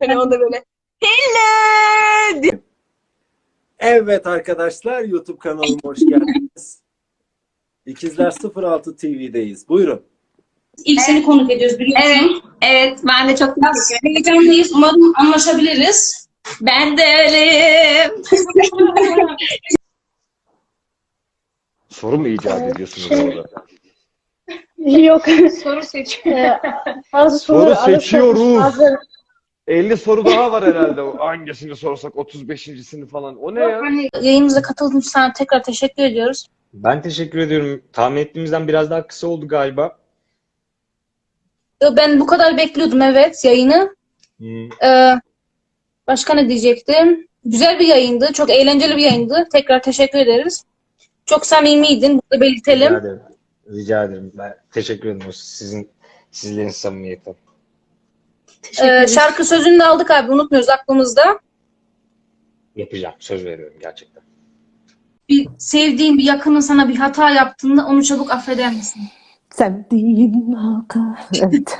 Hani o da böyle hello diye. Evet arkadaşlar YouTube kanalıma hoş geldiniz. İkizler 06 TV'deyiz. Buyurun. İlk seni konuk ediyoruz biliyorsun. Evet, evet ben de çok Biraz heyecanlıyız. Umarım anlaşabiliriz. Ben de öyleyim. Soru mu icat ediyorsunuz orada? Yok. Soru seçiyor. Ee, Soru arada seçiyoruz. bazı- 50 soru daha var herhalde. Hangisini sorsak 35.sini falan. O ne ya? Hani yayınımıza katıldığın için sana tekrar teşekkür ediyoruz. Ben teşekkür ediyorum. Tahmin ettiğimizden biraz daha kısa oldu galiba. Yo, Ben bu kadar bekliyordum evet yayını. Hmm, Ee, başka ne diyecektim? Güzel bir yayındı. Çok eğlenceli bir yayındı. Tekrar teşekkür ederiz. Çok samimiydin. Burada belirtelim. Rica ederim. Rica ederim. Ben teşekkür ederim. O sizin sizlerin samimiyeti. Ee, şarkı sözünü de aldık abi. Unutmuyoruz aklımızda. Yapacağım. Söz veriyorum gerçekten. Bir sevdiğin bir yakının sana bir hata yaptığında onu çabuk affeder misin? Sevdiğim halka. Evet.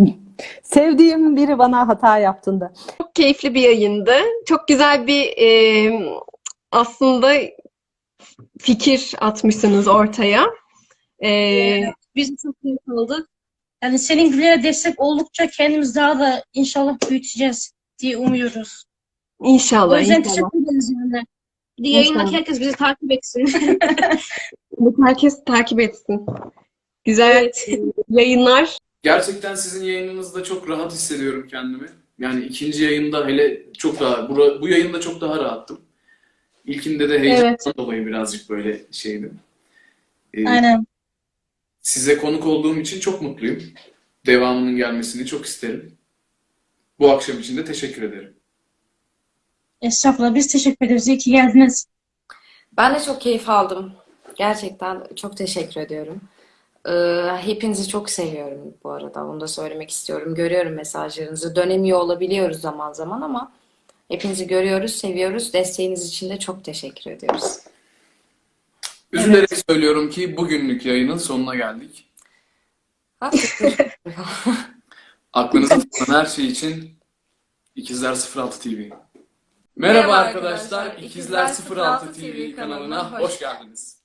Sevdiğim biri bana hata yaptığında. Çok keyifli bir yayındı. Çok güzel bir e, aslında fikir atmışsınız ortaya. E, Biz çok keyif aldık. Yani senin gibilere destek oldukça kendimiz daha da inşallah büyüteceğiz diye umuyoruz. O inşallah, yüzden inşallah. teşekkür ederiz yani. Bir de herkes bizi takip etsin. Herkes takip etsin. Güzel e, yayınlar. Gerçekten sizin yayınınızda çok rahat hissediyorum kendimi. Yani ikinci yayında hele çok daha, bu, bu yayında çok daha rahattım. İlkinde de heyecandan Evet. dolayı birazcık böyle şeydim. Ee, Aynen. Size konuk olduğum için çok mutluyum. Devamının gelmesini çok isterim. Bu akşam için de teşekkür ederim. Estağfurullah. Biz teşekkür ederiz. İyi ki geldiniz. Ben de çok keyif aldım. Gerçekten çok teşekkür ediyorum. Ee, hepinizi çok seviyorum bu arada. Onu da söylemek istiyorum. Görüyorum mesajlarınızı. Dönemiyor olabiliyoruz zaman zaman ama hepinizi görüyoruz, seviyoruz. Desteğiniz için de çok teşekkür ediyoruz. Üzülerek söylüyorum ki bugünlük yayının sonuna geldik. Aklınıza takılan her şey için İkizler 06 TV. Merhaba Merhaba arkadaşlar, İkizler İkizler 06 06 TV kanalına hoş geldiniz.